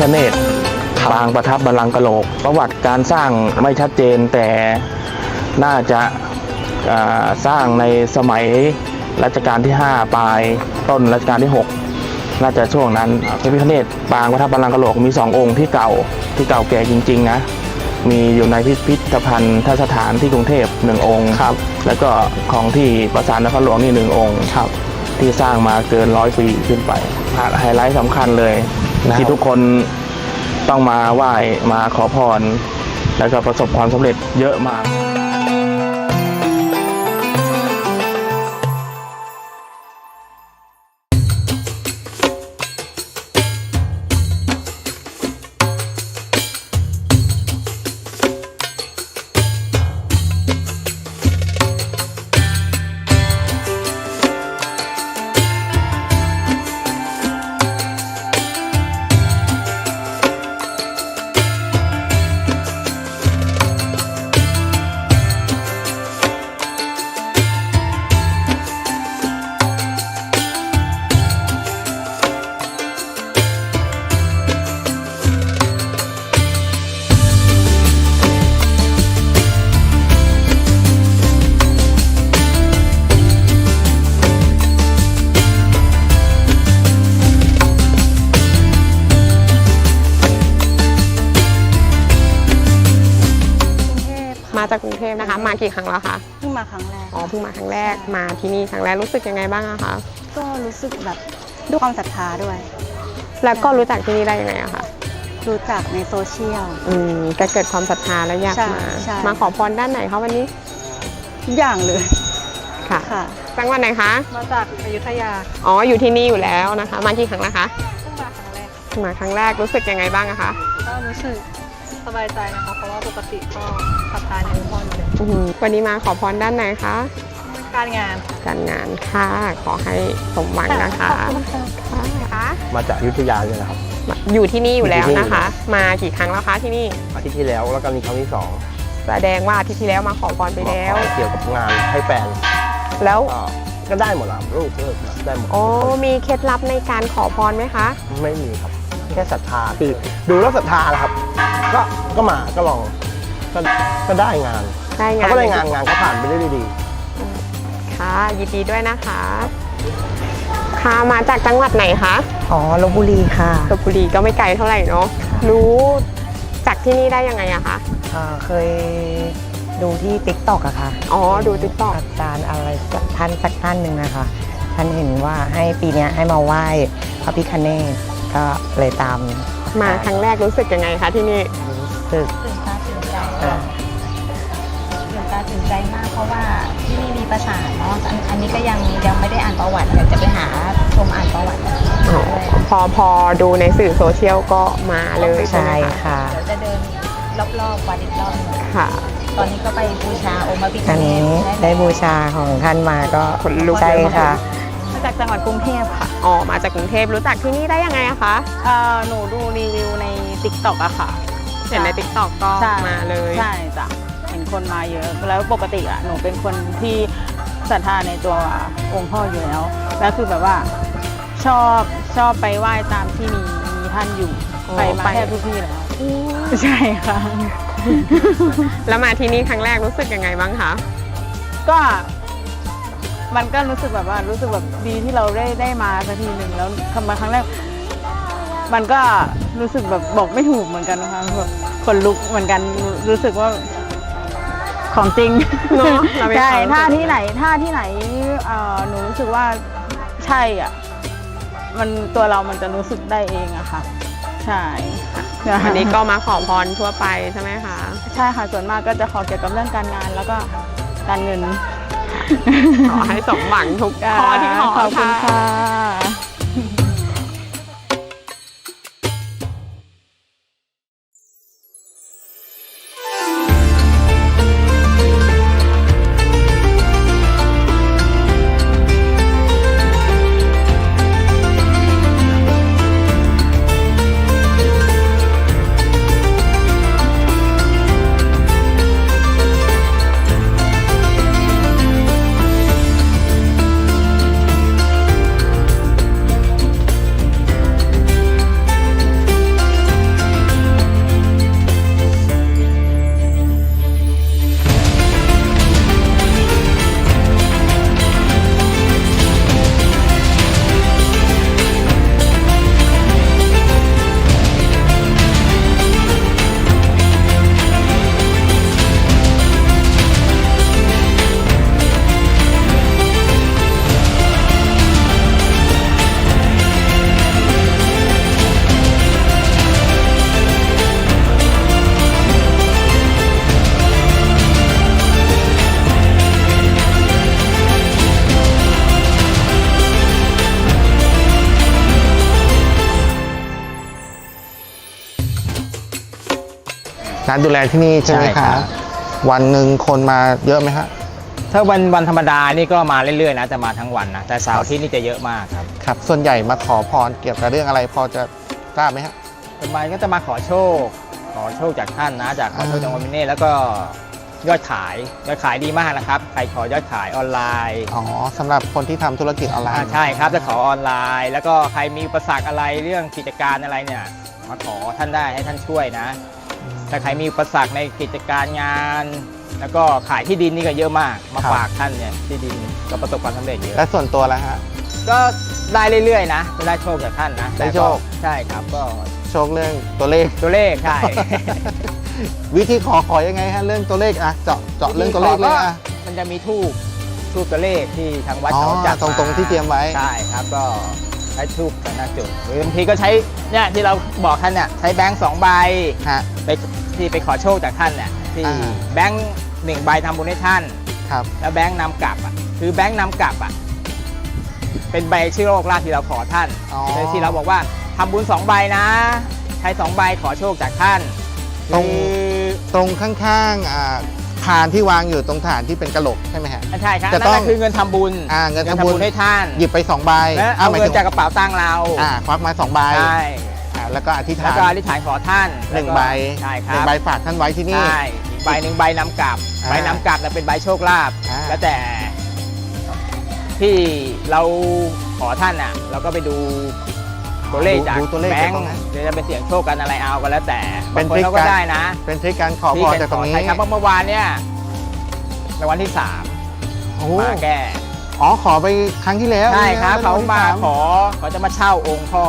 คเนตปางประทับบัลลังกะโหลก ประวัติการสร้างไม่ชัดเจนแต่น่าจะาสร้างในสมัยรัชกาลที่ 5 ปลายต้นรัชกาลที่ 6 น่าจะช่วงนั้นพระพิคเนตปางประทับบัลลังกะโหลกมี 2 องค์ที่เก่าที่เก่าแก่จริง ๆ นะมีอยู่ในพิพิธภัณฑ์ทสถานที่กรุงเทพหนึ่งองค์ครับ แล้วก็ของที่ปราสาทนครหลวงนี่หนึ่งองค์ครับ ที่สร้างมาเกินร้อยปีขึ้นไปไฮไลท์สำคัญเลย ที่ทุกคนต้องมาไหว้มาขอพร แล้วก็ประสบความสำเร็จเยอะมาก มากี่ครั้งแล้วคะเพิ่งมาครั้งแรกอ๋อเพิ่งมาครั้งแรกมาที่นี่ครั้งแรกรู้สึกยังไงบ้างอะคะก็รู้สึกแบบด้วยความศรัทธาด้วย แล้วก็รู้จักที่นี่ได้ยังไงอะคะรู้จักในโซเชียลอืมก็เกิดความศรัทธาแล้วอยากใช่มาใช่มาขอพรด้านไหนคะวันนี้ทุกอย่างเลยค่ะค่ะจังหวัดไหนคะมาจากอยุธยาอ๋ออยู่ที่นี่อยู่แล้วนะคะ มากี่ครั้งแล้วคะเพิ่งมาครั้งแรกมาครั้งแรกรู้สึกยังไงบ้างอะคะก็รู้สึกสบายใจนะคะเพราะว่าปกติก็ศรัทธาในองค์พ่ออยู่แล้ วอืมวันนี้มาขอพรด้านไหนคะ การงาน การงานค่ะ ขอให้สมหวังนะคะค่ะมาจากอยุธยาเนี่ยนะครับ อยู่ที่นี่อยู่แล้วอยู่ที่นี่นะคะ มากี่ครั้งแล้วคะที่นี่ อาทิตย์ที่แล้วแล้วก็มีครั้งที่สองแสดงว่าอาทิตย์ที่แล้วมาขอพรไปแล้วมาขอเกี่ยวกับงานให้แฟน แล้วก็ก็ได้หมดแล้วลูกเลิกได้หมดโอ้มีเคล็ดลับในการขอพรไหมคะ ไม่มีครับ แค่ศรัทธาคือดูแล้วศรัทธาแหละครับ ก็ก็มาก็ลองก็ก็ได้งาน ได้งานเขาก็ได้งานงานก็ผ่านไปได้ดีค่ะยินดีด้วยนะคะ ค่ะมาจากจังหวัดไหนคะอ๋อลบบุรีค่ะลบบุรีก็ไม่ไกลเท่าไหร่เนาะรู้จากที่นี่ได้ยังไงอะคะอ่าเคยดูที่ติ๊กตอกอะค่ะอ๋อดูติ๊กต็อกอาจารย์อะไรสักท่านสักท่านหนึ่งนะคะท่านเห็นว่าให้ปีเนี้ยให้มาไหว้พระพิคเนศก็เลยตาม มาครั้งแรกรู้สึกยังไงคะที่นี่รู้สึกตื่นตาตื่นใจอ่าตื่นตาตื่น ใจมากเพราะว่าที่นี่มีประสาทเนาะอันอันนี้ก็ยังยังไม่ได้อ่านประวัติเดี๋ยวจะไปหาชมอ่านประวัติอ๋อพอพอดูในสื่อโซเชียลก็มาเลยใช่ไหมใช่คะค่ะ เดี๋ยวจะเดินรอบๆวัดอีกรอบหนึงค่ะ ตอนนี้ก็ไปบูชาองค์พระพิฆอันเนนี้ศได้บูชาของท่านมาก็ขนลุก ใช่ค่ะ มาจากจังหวัดกรุงเทพค่ะอ๋อมาจากกรุงเทพรู้จักที่นี่ได้ยังไงอะคะเอ่อหนูดูรีวิวใน t ิ k t o k อะค่ะ เห็นในติ๊กต็อกก็ใช่มาเลย ใช่จ้ะเห็น คนมาเยอะ แล้วปกติอะหนูเป็นคนที่ศรัทธาในตัวองค์พ่ออยู่แล้ว แล้วคือแบบว่าชอบชอบไปไหว้ตามที่มีมีท่านอยู่ไปมาแทบทุกที่แล้วใช่ค่ะ แล้วมาที่นี่ครั้งแรกรู้สึกยังไงบ้างคะก็มันก็รู้สึกแบบว่ารู้สึกแบบดีที่เราได้ได้มาสักทีหนึ่งแล้วคำมาครั้งแรก มันก็รู้สึกแบบบอกไม่ถูกเหมือนกันนะคะแบบขนลุกเหมือนกันรู้สึกว่า ของจริงเนอะเรามีใช่ความรู้สึกถ้าที่ไหนถ้าที่ไหนเอ่อหนูรู้สึกว่าใช่อะมันตัวเรามันจะรู้สึกได้เองอะค่ะ ใช่วันนี้ก็มาขอพรทั่วไปใช่ไหมคะ ใช่ค่ะส่วนมากก็จะขอเกี่ยวกับเรื่องการงานแล้วก็การเงินขอให้สมหวังทุกข้อที่ขอขอบคุณค่ะ ค่ะารดูแลที่นี่ใช่ไหมใช่ครัคะบ วันหนึ่งคนมาเยอะไหมฮะถ้าวันวันธรรมดานี่ก็มาเรื่อยๆนะจะมาทั้งวันนะแต่เสาร์อาที่นี่จะเยอะมากครับครับ ส่วนใหญ่มาขอพรเกี่ยวกับเรื่องอะไรพอจะทราบไหมฮะส่วนมากก็จะมาขอโชค ขอโชคจากท่านนะ จากขอโชคอ่าจากวันมิเน่แล้วก็ยอดขายยอดขายดีมากนะครับใครขอยอดขายออนไลน์อ๋อสำหรับคนที่ทำธุรกิจออนไลอ่าน์ใช่ครับจะขอออนไลน์ แล้วก็ใครมีอุปสรรคอะไรเรื่องกิจการอะไรเนี่ยมาขอท่านได้ให้ท่านช่วยนะ ถ้าใครมีอุปสรรคในกิจการงาน แล้วก็ขายที่ดินนี่ก็เยอะมาก มาฝากท่านเนี่ยที่ดินก็ประสบความสำเร็จเยอะ และส่วนตัวแล้วฮะ ก็ได้เรื่อยๆนะจะได้โชคจากท่านนะได้โชคแต่ก็ใช่ครับก็โชคเรื่องตัวเลข ตัวเลขใช่ วิธีขอขอยังไงฮะเรื่องตัวเลขอะเจาะเจาะเรื่องตัวเลขเลยอะ มันจะมีทูบทูบตัวเลขที่ทางวัดอ๋อเขาจัดตรงๆที่เตรียมไว้ ใช่ครับก็ ใช้ทูบแต่หน้าจุด หรือบางทีก็ใช้เนี่ยที่เราบอกท่านเนี่ยใช้แบงค์สองใบฮะ ไปที่ไปขอโชคจากท่านเนี่ยที่อ่า แบงค์หนึ่งใบทำบุญให้ท่าน ครับ แล้วแบงค์นำกลับอะคือแบงค์นำกลับอะเป็นใบชื่อโลกลาภที่เราขอท่านอ๋อที่เราบอกว่าทำบุญสองใบนะใช้สองใบขอโชคจากท่านตรง คือตรงข้างๆอ่า ฐานที่วางอยู่ตรงฐานที่เป็นกระโหลกใช่ไหมฮะ ใช่ครับจะนั่ต้นองแหละคือเงินทำบุญอ่าเงินทำบุญ ให้ท่านหยิบไปสองใบและอ่าเอาหมายเงิถึนงจากกระเป๋าตังค์เราอ่าควักมาสองใบใช่อ่าแล้วก็อธิษแล้วฐานก็อธิษฐานขอท่านหนึ่งแล้วก็ใบใช่คหรันึ่งบใบฝากท่านไว้ที่นี่ ใช่อีกใบหนึ่งใบนำกลับอ่าใบนำกลับน่ะเป็นใบโชคลาภอ่า แล้วแต่ที่เราขอท่านอะ เราก็ไปดู ตัวเลขจากดูตัวเลขแบจากงตรค์งนั้นหรือจะเป็นเสียงโชคกันอะไรเอาก็แล้วแต่เป็บางนคนทริคเขาก็การ ได้นะเป็นทริคการขอพรจากตรงนี้ใช่ครับเพราะเมื่อวานเนี่ยรางวัลที่สามโอ้มาแก้อ๋อขอไปครั้งที่แล้วใช่ครับนี่นะเขามาวันที่สขอเขาจะมาเช่าองค์พ่อ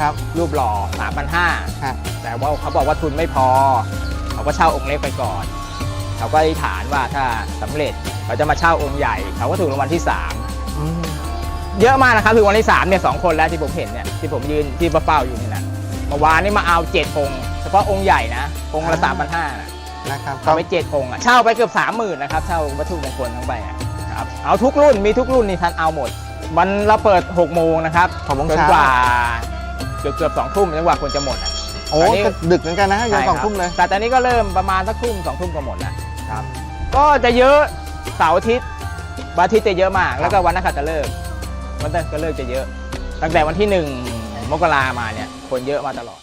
ครับรูปหล่อสามพันห้าฮะแต่ว่าเขาบอกว่าทุนไม่พอ เขาก็เช่าองค์เล็กไปก่อน เขาก็อธิษฐานว่าถ้าสำเร็จเขาจะมาเช่าองค์ใหญ่ เขาก็ถูกรางวัลที่อืม3 เยอะมากนะครับคือวันที่3เนี่ยสองคนแล้วที่ผมเห็นเนี่ยที่ผมยืนที่เป้าๆอยู่นี่นะเมื่อวานนี่มาเอาเจ็ดองค์เฉพาะองค์ใหญ่นะองค์ละสามพันห้านะครับก็เอาไปเจ็ดองค์อะเช่าไปเกือบสามหมื่นนะครับเช่าวัตถุมงคลทั้งไปอะครับเอาทุกรุ่นมีทุกรุ่นนี่ท่านเอาหมดวันเราเปิด6โมงนะครับหกโมงจนเช้ากว่าเกือบเกือบสองทุ่มจนกว่าคนจะหมดอะโอ้ตอนนี้ก็ดึกเหมือนกันนะยัใช่งคสรัองทุ่มเลยแต่ตอนนี้ก็เริ่มประมาณสักทุ่มสองทุ่มก็หมดแล้วครับ ก็จะเยอะเสาร์อาทิตย์วันอาทิตย์จะเยอะมาก แล้วก็วันนักขัตฤกษ์วันนั ก็เลิกจะเยอะ ตั้งแต่วันที่หนึ่งมกรามาเนี่ยคนเยอะมาตลอด